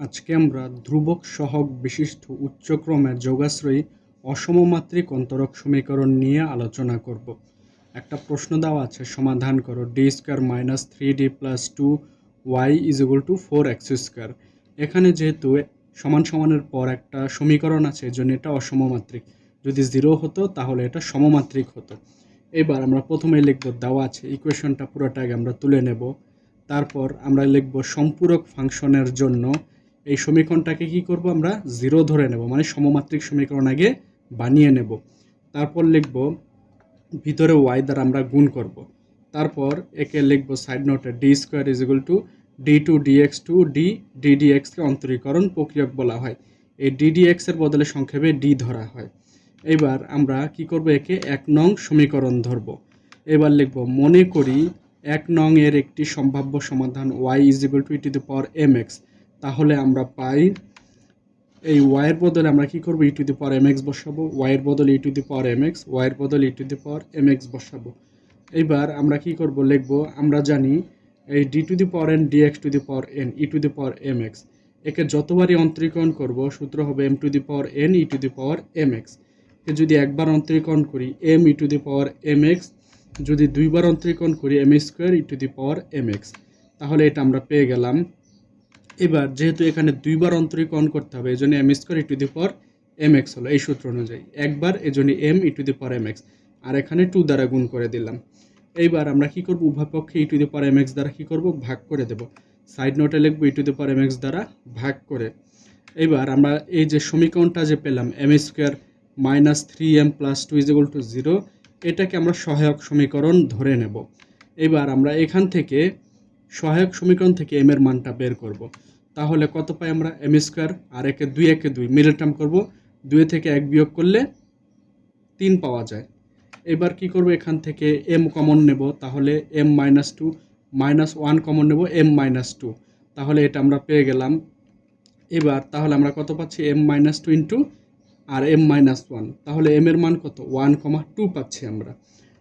আজকে আমরা ধ্রুবক সহগ বিশিষ্ট উচ্চক্রমের যোগাশ্রয়ী অসমমাত্রিক অন্তরক সমীকরণ নিয়ে আলোচনা করব। একটা প্রশ্ন দেওয়া আছে, সমাধান করো। D square minus three D plus two Y is equal to four X square এখানে যেহেতু সমান সমানের পর একটা সমীকরণ আছে, এই জন্য এটা অসমমাত্রিক। যদি জিরো হতো, তাহলে এটা সমমাত্রিক হতো। এবার আমরা প্রথমে লিখব, দেওয়া আছে ইকুয়েশনটা পুরোটাকে আমরা তুলে নেব। তারপর আমরা লিখব, সম্পূরক ফাংশনের জন্য এই সমীকরণটাকে কি করব আমরা? জিরো ধরে নেব মানে সমমাত্রিক সমীকরণ আগে বানিয়ে নেব। তারপর লিখব, ভিতরে ওয়াই দ্বারা আমরা গুণ করব। তারপর একে লিখব সাইড নোটে D square is equal to D two DX two D ডিডিএক্সকে অন্তরীকরণ প্রক্রিয়ক বলা হয়। এই ডিডিএক্স এর বদলে সংক্ষেপে ডি ধরা হয়। এবার আমরা কি করব একে? এক নং সমীকরণ ধরব। এবার লিখব, মনে করি এক নং এর একটি সম্ভাব্য সমাধান Y is equal to E to power M X তাহলে আমরা পাই এই ওয়াইয়ের বদলে আমরা কি করব E to the power M X বসাবো ওয়াইয়ের বদলে E to the power M X ওয়াইয়ের বদলে E to the power M X বসাবো এইবার আমরা কি করব লিখব আমরা জানি এই D to the power N D X to the power N E to the power M X একে যতবারই অন্তরীকরণ করব সূত্র হবে M to the power N E to the power M X একে যদি একবার অন্তরীকরণ করি M E to the power M X যদি দুইবার অন্তরীকরণ করি M square E to the power M X তাহলে এটা আমরা পেয়ে গেলাম এবার যেহেতু এখানে দুইবার অন্তরীকরণ করতে হবে এই জন্য M square E to the power M X হলো এই সূত্র অনুযায়ী। একবার এই জন্য M E to the power M X আর এখানে টু দ্বারা গুণ করে দিলাম। এইবার আমরা কি করব? উভয় পক্ষে E to the power M X দ্বারা কি করব? ভাগ করে দেব। সাইড নোটে লিখব E to the power M X দ্বারা ভাগ করে। এবার আমরা এই যে সমীকরণটা যে পেলাম M square minus three M plus two is equal to zero এটাকে আমরা সহায়ক সমীকরণ ধরে নেব। এবার আমরা এখান থেকে সহায়ক সমীকরণ থেকে এম এর মানটা বের করব। তাহলে কত পাই আমরা? এম স্কোয়ার আর একে দুই একে দুই। মিডল টার্ম করব। দুই থেকে এক বিয়োগ করলে তিন পাওয়া যায়। এবার কি করব? এখান থেকে এম কমন নেব। তাহলে M minus two minus one common নেব এম মাইনাস টু তাহলে এটা আমরা পেয়ে গেলাম। এবার তাহলে আমরা কত পাচ্ছি? এম মাইনাস টু ইন্টু আর এম মাইনাস ওয়ান তাহলে এম এর মান কত? ওয়ান কমা টু পাচ্ছি আমরা।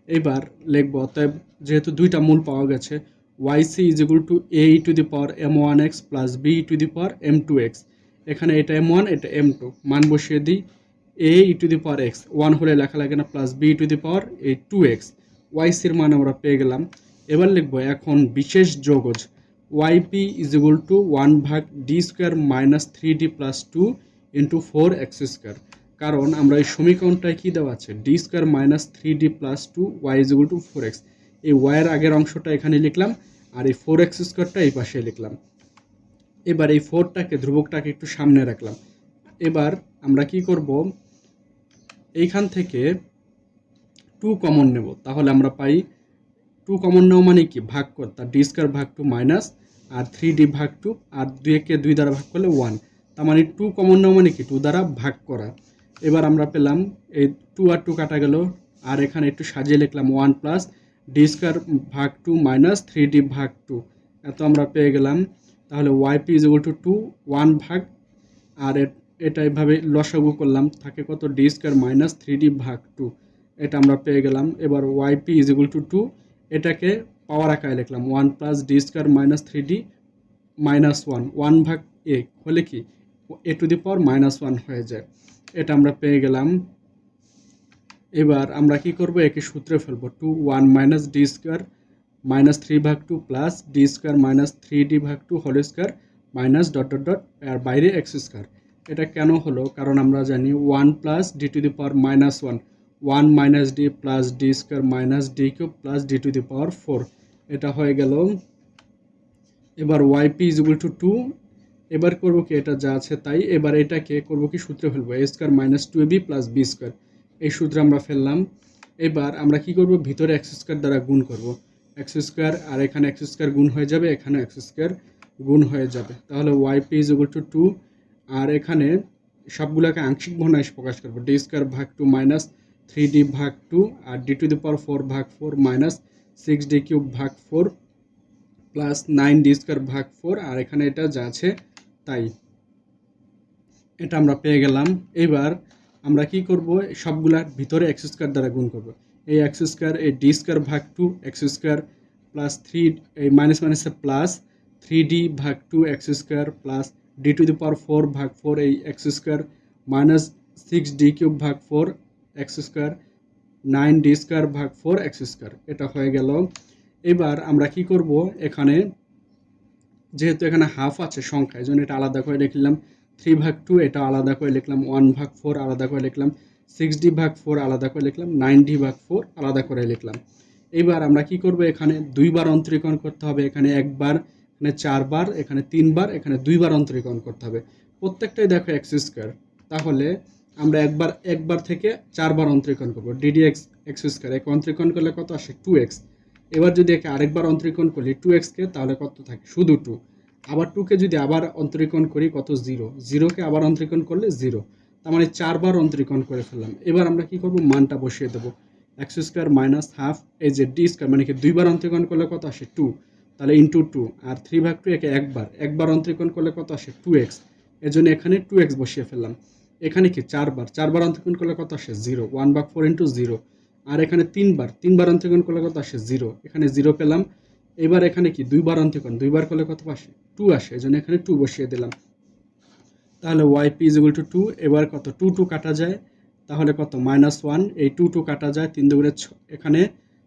এবার লিখব, অতএব যেহেতু দুইটা মূল পাওয়া গেছে Y C is equal to A to the power M one X plus B to the power M two X এখানে এটা এম ওয়ান এটা এম টু মান বসিয়ে দিই। A E to the power X one হলে লেখা লাগে না plus B to the power এই টু এক্স ওয়াই সির মান আমরা পেয়ে গেলাম। এবার লিখব এখন বিশেষ যোগজ। Y P is equal to one ভাগ D square minus three D plus two into four X square কারণ আমরা এই সমীকরণটায় কী দেওয়া আছে? D square minus three D plus two Y is equal to four X এই ওয়াইয়ের আগের অংশটা এখানে লিখলাম, আর এই ফোর এক্স স্কোয়ারটা এই পাশে লিখলাম। এবার এই ফোরটাকে ধ্রুবকটাকে একটু সামনে রাখলাম। এবার আমরা কি করব? এইখান থেকে টু কমন নেব। তাহলে আমরা পাই টু কমন নেওয়া মানে কি? ভাগ কর তার ডি স্কোয়ার ভাগ টু মাইনাস আর থ্রি ডি ভাগ টু আর দুই একে দুই দ্বারা ভাগ করলে ওয়ান তার মানে টু কমন নেওয়া মানে কি? টু দ্বারা ভাগ করা। এবার আমরা পেলাম, এই টু আর টু কাটা গেল। আর এখানে একটু সাজিয়ে লিখলাম ওয়ান প্লাস ডি স্কোয়ার ভাগ টু মাইনাস থ্রি ডি ভাগ টু। এত আমরা পেয়ে গেলাম। তাহলে Y P is two two one ভাগ, আর এটা এভাবে লসাগু করলাম। থাকে কত? D square minus three D ভাগ টু। এটা আমরা পেয়ে গেলাম। এবার Y P is two two এটাকে পাওয়ার আকারে লিখলাম। One plus D square minus three D minus one one ভাগ এ হলে কি? A to the power minus one হয়ে যায়। এটা আমরা পেয়ে গেলাম। এবার আমরা কি করব? একে সূত্রে ফেলব। Two one minus D square minus three ভাগ two plus D square minus three D ভাগ two whole square minus dot dot dot আর বাইরে এক্স স্কোয়ার এটা কেন হলো? কারণ আমরা জানি one plus D to the power minus one one minus D plus D square minus D cube plus D to the power four এটা হয়ে গেল। এবার YP is equal to two এবার করব কি? এটা যা আছে তাই। এবার এটাকে করব কি? সূত্রে ফেলব। A square minus two B plus B square এই সূত্রে আমরা ফেললাম। এবার আমরা কি করব? ভিতরে এক্স স্কোয়ার দ্বারা গুণ করব। এক্স স্কোয়ার আর এখানে এক্স স্কোয়ার গুণ হয়ে যাবে, এখানে এক্স স্কোয়ার গুণ হয়ে যাবে। তাহলে Y P is equal to two আর এখানে সবগুলোকে আংশিক ভগ্নাংশ প্রকাশ করব। ডি স্কোয়ার ভাগ টু মাইনাস থ্রি ডি ভাগ two R D to the power four ভাগ four minus six D cube ভাগ four plus nine D square ভাগ ফোর আর এখানে এটা যা আছে তাই। এটা আমরা পেয়ে গেলাম। এবার আমরা কি করব? সবগুলার ভিতরে এক্স স্কোয়ার দ্বারা গুণ করব। এই এক্স স্কোয়ার এই ডি স্কোয়ার ভাগ two X square plus three এই মাইনাস মাইনাসে প্লাস থ্রি ডি ভাগ two X square plus D to the power four ভাগ ফোর এই X square minus six D cube ভাগ four X square nine D square ভাগ four x square এটা হয়ে গেল। এবার আমরা কি করব? এখানে যেহেতু এখানে হাফ আছে সংখ্যা, এই জন্য এটা আলাদা করে লিখলাম থ্রি ভাগ টু এটা আলাদা করে লিখলাম ওয়ান ভাগ ফোর আলাদা করে লিখলাম সিক্স ডি ভাগ ফোর আলাদা করে লিখলাম নাইন ডি ভাগ ফোর আলাদা করে লিখলাম। এবার আমরা কি করব এখানে? দুইবার অন্তরীকরণ করতে হবে, এখানে একবার, এখানে চারবার, এখানে তিনবার, এখানে দুইবার অন্তরীকরণ করতে হবে। প্রত্যেকটাই দেখো এক্স স্কোয়ার তাহলে আমরা একবার একবার থেকে চারবার অন্তরীকরণ করব। ডিডি এক্স এক্স স্কোয়ার এক অন্তরীকরণ করলে কত আসে? টু এক্স এবার যদি একে আরেকবার অন্তরীকরণ করি টু এক্সকে তাহলে কত থাকে? শুধু টু আবার টুকে যদি আবার অন্তরীকরণ করি কত জিরো জিরোকে আবার অন্তরীকরণ করলে জিরো তার মানে চারবার অন্তরীকরণ করে ফেললাম। এবার আমরা কি করব? মানটা বসিয়ে দেবো। এক্স স্কোয়ার মাইনাস হাফ এই যে ডি স্কোয়ার মানে কি দুইবার অন্তরীকরণ করলে কত আসে? টু তাহলে ইন্টু টু আর থ্রি ভাগ টু একে একবার। একবার অন্তরীকরণ করলে কত আসে? টু এক্সের জন্য এখানে টু এক্স বসিয়ে ফেললাম। এখানে কি? চারবার। চারবার অন্তরীকরণ করলে কত আসে? জিরো ওয়ান ভাগ ফোর ইন্টু জিরো আর এখানে তিনবার। তিনবার অন্তরীকরণ করলে কত আসে? জিরো এখানে জিরো পেলাম। এবার এখানে কি? দুইবার অন্তরীকরণ দুইবার করলে কত আসে টু আসে, এই জন্য এখানে টু বসিয়ে দিলাম। তাহলে Y P is equal to two এবার কত? টু টু কাটা যায়, তাহলে কত? মাইনাস ওয়ান এই টু টু কাটা যায়, তিন দুগুণে এখানে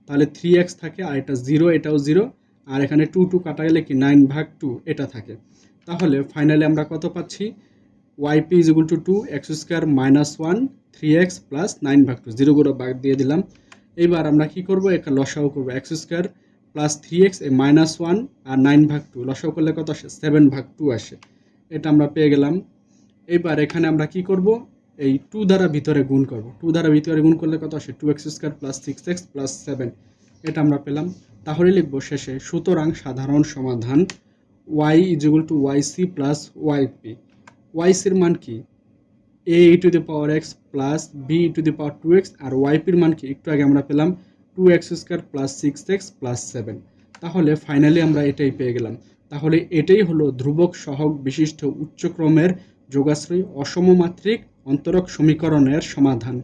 তাহলে থ্রি এক্স থাকে, আর এটা জিরো এটাও জিরো আর এখানে টু টু কাটা গেলে কি? নাইন ভাগ টু এটা থাকে। তাহলে ফাইনালি আমরা কত পাচ্ছি? Y P is two two X square minus one three X plus nine ভাগ টু জিরোগুলো বাদ দিয়ে দিলাম। এবার আমরা কি করব? এখানে লসাও করব X square plus three X এই মাইনাস ওয়ান আর নাইন ভাগ টু লসাও করলে কত আসে? সেভেন ভাগ টু আসে। এটা আমরা পেয়ে গেলাম। এবার এখানে আমরা কি করব? এই টু দ্বারা ভিতরে গুণ করব। টু দ্বারা ভিতরে গুণ করলে কত আসে? Two X square plus six X plus seven এটা আমরা পেলাম। তাহলে লিখব শেষে, সুতরাং সাধারণ সমাধান Y is equal to Y C plus Y P Y সির মান কি? A E to the power X plus B E to the power two X R Y পির মান কি? একটু আগে আমরা পেলাম। Two X square plus six X plus seven তাহলে ফাইনালি আমরা এটাই পেয়ে গেলাম। তাহলে এটাই হলো ধ্রুবক সহগ বিশিষ্ট উচ্চক্রমের যোগাশ্রয়ী অসমমাত্রিক অন্তরক সমীকরণের সমাধান।